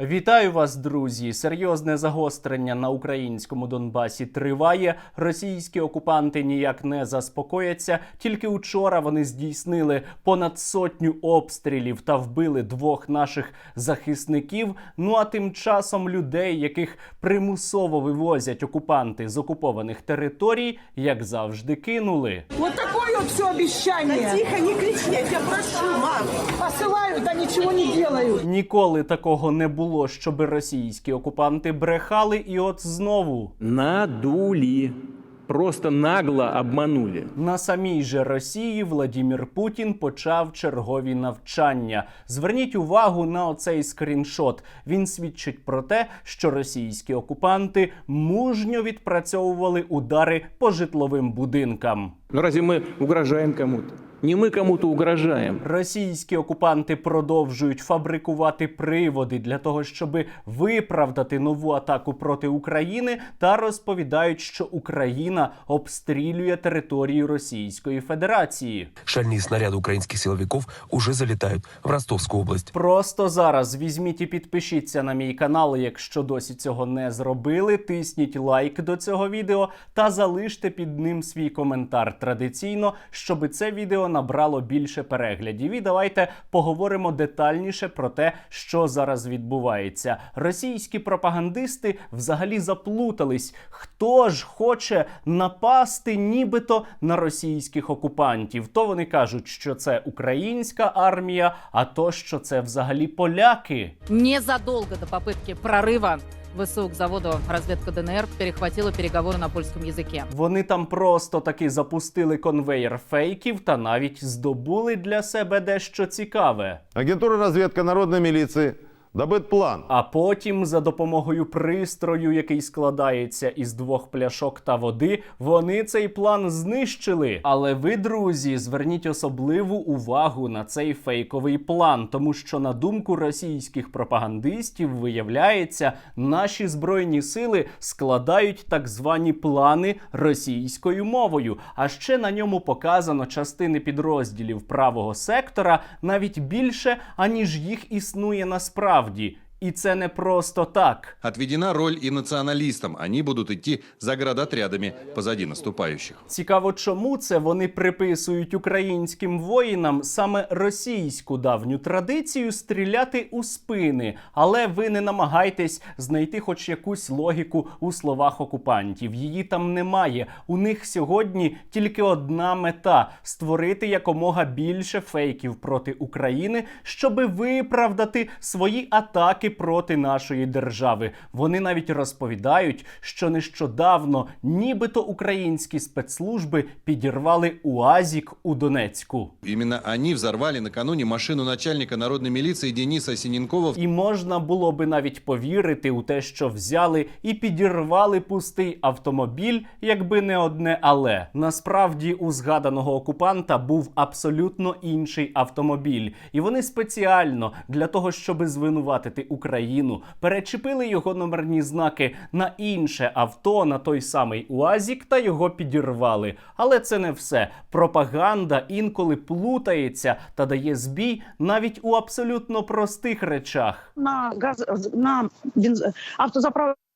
Вітаю вас, друзі! Серйозне загострення на українському Донбасі триває. Російські окупанти ніяк не заспокояться. Тільки учора вони здійснили понад сотню обстрілів та вбили двох наших захисників. Ну а тим часом людей, яких примусово вивозять окупанти з окупованих територій, як завжди, кинули. Вот вот все обещание. Да тихо, не кричи, я тебя прошу, мам. Посылают, да ничего не делают. Ніколи такого не було, щоб російські окупанти брехали, і от знову. Надули. Просто нагло обманули. На самій же Росії Владімір Путін почав чергові навчання. Зверніть увагу на оцей скріншот. Він свідчить про те, що російські окупанти мужньо відпрацьовували удари по житловим будинкам. Ну разве ми угрожаємо кому-то? Не мы кому-то угрожаем. Російські окупанти продовжують фабрикувати приводи для того, щоб виправдати нову атаку проти України, та розповідають, що Україна обстрілює територію Російської Федерації. Шальные снаряды украинских силовиков уже залетают в Ростовскую область. Просто зараз візьміть і підпишіться на мій канал, якщо досі цього не зробили. Тисніть лайк до цього відео та залиште під ним свій коментар традиційно, щоб це відео набрало більше переглядів. І давайте поговоримо детальніше про те, що зараз відбувається. Російські пропагандисти взагалі заплутались. Хто ж хоче напасти, нібито на російських окупантів? То вони кажуть, що це українська армія, а то, що це взагалі поляки. Незадолго до попытки прорыва ВСУ к заводу разведка ДНР перехватила переговоры на польском языке. Вони там просто таки запустили конвейер фейків та навіть здобули для себе дещо цікаве. Агентура разведка народної милиции добыт план. А потім, за допомогою пристрою, який складається із двох пляшок та води, вони цей план знищили. Але ви, друзі, зверніть особливу увагу на цей фейковий план, тому що, на думку російських пропагандистів, виявляється, наші збройні сили складають так звані плани російською мовою. А ще на ньому показано частини підрозділів правого сектора навіть більше, аніж їх існує насправді насправді і це не просто так. Отведена роль и националистам. Они будут идти за городотрядами позади наступающих. Цікаво, чому це вони приписують українським воїнам саме російську давню традицію стріляти у спини. Але ви не намагайтесь знайти хоч якусь логіку у словах окупантів. Її там немає. У них сьогодні тільки одна мета створити якомога більше фейків проти України, щоби виправдати свої атаки проти нашої держави. Вони навіть розповідають, що нещодавно, нібито українські спецслужби підірвали УАЗік у Донецьку. Именно они взорвали накануне машину начальника народной милиции Дениса Синенкова. І можна було би навіть повірити у те, що взяли і підірвали пустий автомобіль, якби не одне але. Насправді у згаданого окупанта був абсолютно інший автомобіль, і вони спеціально для того, щоб звинуватити Україну, перечепили його номерні знаки на інше авто, на той самий УАЗік, та його підірвали. Але це не все. Пропаганда інколи плутається та дає збій навіть у абсолютно простих речах. На, газ, на бенз...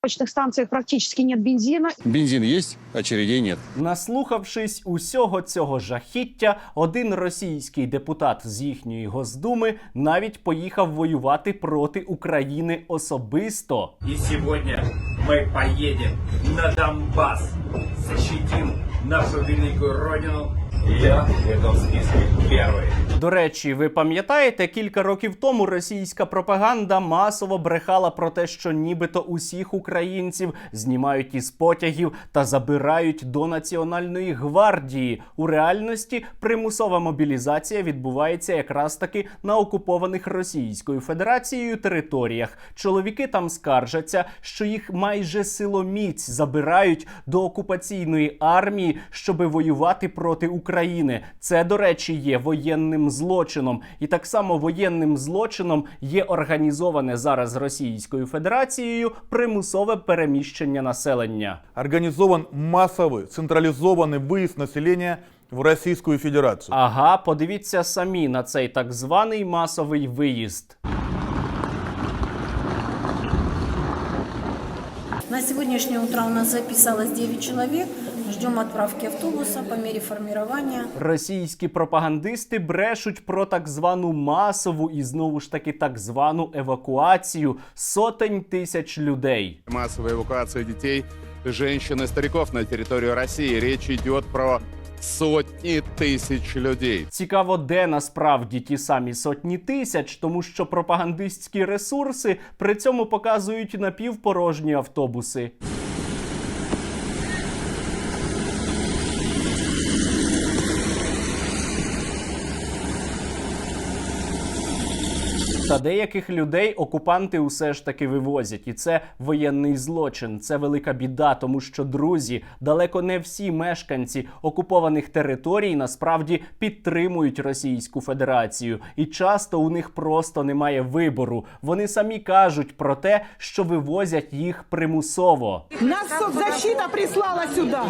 автозаправочных станциях практически нет бензина. Бензин есть, очередей нет. Наслухавшись усього цього жахіття, один російський депутат з їхньої госдуми навіть поїхав воювати проти України особисто. И сегодня мы поедем на Донбасс, защитим нашу великую родину. Я списке первый. До речі, ви пам'ятаєте, кілька років тому російська пропаганда масово брехала про те, що нібито усіх українців знімають із потягів та забирають до національної гвардії. У реальності примусова мобілізація відбувається якраз таки на окупованих Російською Федерацією територіях. Чоловіки там скаржаться, що їх майже силоміць забирають до окупаційної армії, щоби воювати проти України. Це, до речі, є воєнним злочином. І так само воєнним злочином є організоване зараз Російською Федерацією примусове переміщення населення. организован массовый централизованный выезд населения в Российскую Федерацию. Ага, подивіться самі на цей так званий масовий виїзд. На сегодняшнее утро у нас записалось 9 человек. Ждем отправки автобуса по мере формирования. Російські пропагандисти брешуть про так звану масову і знову ж таки так звану евакуацію сотень тисяч людей. Массовая эвакуация детей, женщин и стариков на территорию России. Речь идет про сотни тысяч людей. Цікаво, де насправді ті самі сотні тисяч, тому що пропагандистські ресурси при цьому показують напівпорожні автобуси. Та деяких людей окупанти усе ж таки вивозять, і це воєнний злочин. Це велика біда, тому що друзі, далеко не всі мешканці окупованих територій насправді підтримують Російську Федерацію, і часто у них просто немає вибору. Вони самі кажуть про те, що вивозять їх примусово. Нас соцзащита прислала сюда.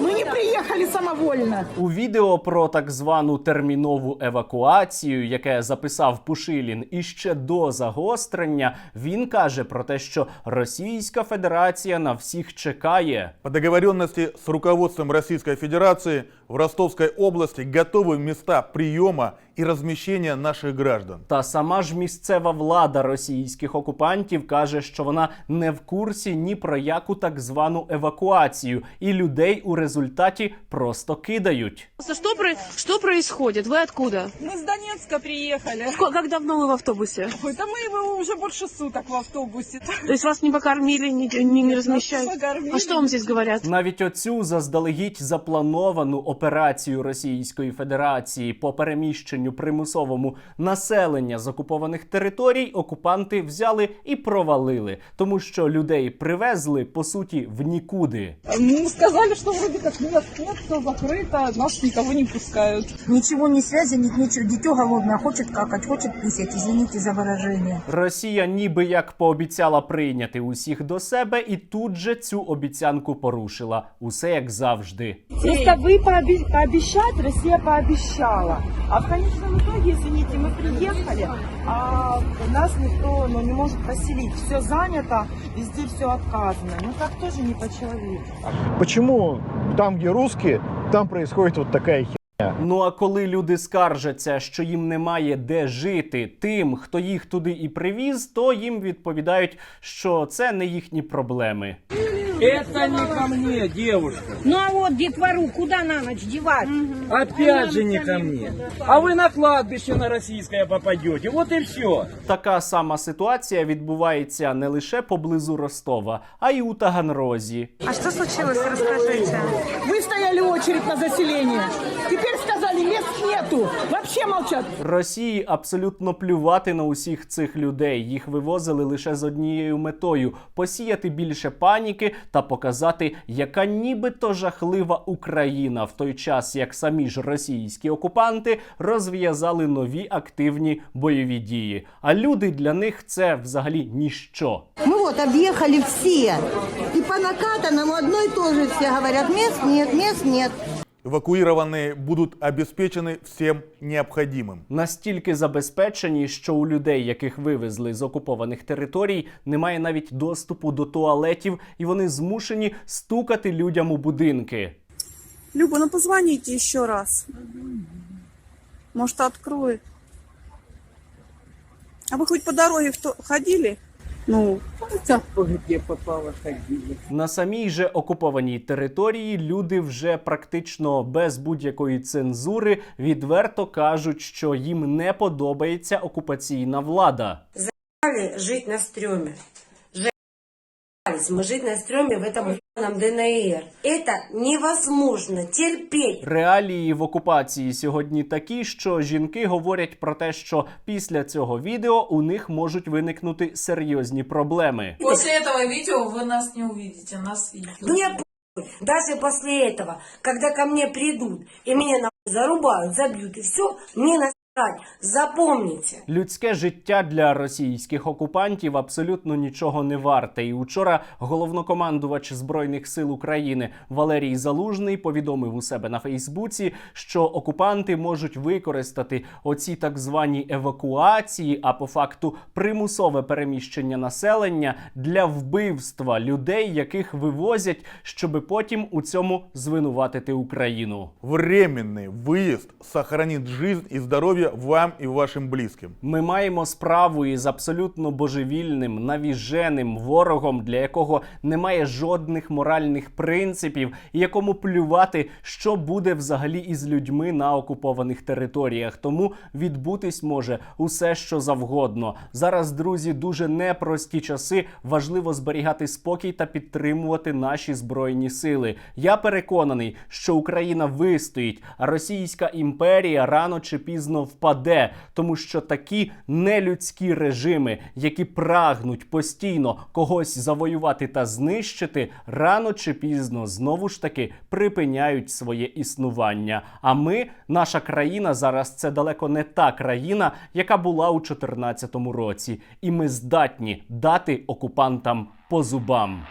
Мы не приехали самовольно. У відео про так звану термінову евакуацію, яке записав Пушилін, іще до загострення, він каже про те, що Російська Федерація на всіх чекає. По договоренности с руководством Российской Федерации в Ростовской области готовы места приема и размещения наших граждан. Та сама ж місцева влада російських окупантів каже, що вона не в курсі ні про яку так звану евакуацію, і людей у результаті просто кидають. Что, про... что происходит? Вы откуда? Мы с Донецка приехали. Ско- Как давно вы в автобусе? Ой, да мы его уже больше суток в автобусе. То есть вас не покормили, не, не, не размещают? покормили. А что вам здесь говорят? Навіть оцю заздалегідь заплановану операцію Російської Федерації по переміщенню примусовому населення з окупованих територій окупанти взяли і провалили, тому що людей привезли по суті в нікуди. Ну, сказали, что вроде как нет, нет, все закрыто, нас никого не пускают. Ничего не связи, нет ничего. Дитё голодное, хочет какать, хочет писать. Извините за выражение. Росія ніби як пообіцяла прийняти усіх до себе, і тут же цю обіцянку порушила. Усе як завжди. Просто вы пообещать, Россия пообещала. А в конечном итоге, извините, мы приехали, а нас никто ну, не может поселить. Все занято, везде все отказано. Ну так тоже не по-человечески. Почему там, где русские, там происходит вот такая херня? Ну а коли люди скаржаться, що їм немає де жити тим, хто їх туди і привіз, то їм відповідають, що це не їхні проблеми. Это не ко мне, девушка. Ну а вот детвору куда на ночь девать? Опять же не ко мне. А вы на кладбище на российское попадете. Вот и все. Така сама ситуація відбувається не лише поблизу Ростова, а й у Таганрозі. А что случилось? Расскажите. Выстояли очередь на заселение. Теперь сказали, мест нету. Вообще молчат. Росії абсолютно плювати на усіх цих людей. Їх вивозили лише з однією метою посіяти більше паніки та показати, яка нібито жахлива Україна в той час, як самі ж російські окупанти розв'язали нові активні бойові дії. А люди для них це взагалі ніщо. Мы вот объехали все. И по накатанному одно и то же все говорят, мест нет, мест нет. Эвакуированные будут обеспечены всем необходимым. Настільки забезпечені, що у людей, яких вивезли з окупованих територій, немає навіть доступу до туалетів, і вони змушені стукати людям у будинки. Люба, ну позвоните еще раз. Может, откроет. А вы хоть по дороге кто ходили? Ну, Где попало ходили. На самій же окупованій території люди вже практично без будь-якої цензури відверто кажуть, що їм не подобається окупаційна влада. Жить на стреме. Мы жить на стреме в этом ДНР. Это невозможно терпеть. Реалії в окупації сьогодні такі, що жінки говорять про те, що після цього відео у них можуть виникнути серйозні проблеми. После этого видео вы нас не увидите, нас видео. Ну я похуй. даже после этого, когда ко мне придут и меня нахуй зарубают, забьют и все, мне на Запомните. Людське життя для російських окупантів абсолютно нічого не варте. І учора головнокомандувач збройних сил України Валерій Залужний повідомив у себе на Фейсбуці, що окупанти можуть використати оці так звані евакуації, а по факту примусове переміщення населення для вбивства людей, яких вивозять, щоби потім у цьому звинуватити Україну. Временный выезд сохранит жизнь и здоровье вам и вашим близким. Ми маємо справу із абсолютно божевільним, навіженим ворогом, для якого немає жодних моральних принципів, і якому плювати, що буде взагалі із людьми на окупованих територіях. Тому відбутись може усе, що завгодно. Зараз, друзі, дуже непрості часи. Важливо зберігати спокій та підтримувати наші збройні сили. Я переконаний, що Україна вистоїть, а Російська імперія рано чи пізно впаде, тому що такі нелюдські режими, які прагнуть постійно когось завоювати та знищити, рано чи пізно знову ж таки припиняють своє існування. А ми, наша країна, зараз це далеко не та країна, яка була у 2014 році, і ми здатні дати окупантам по зубам.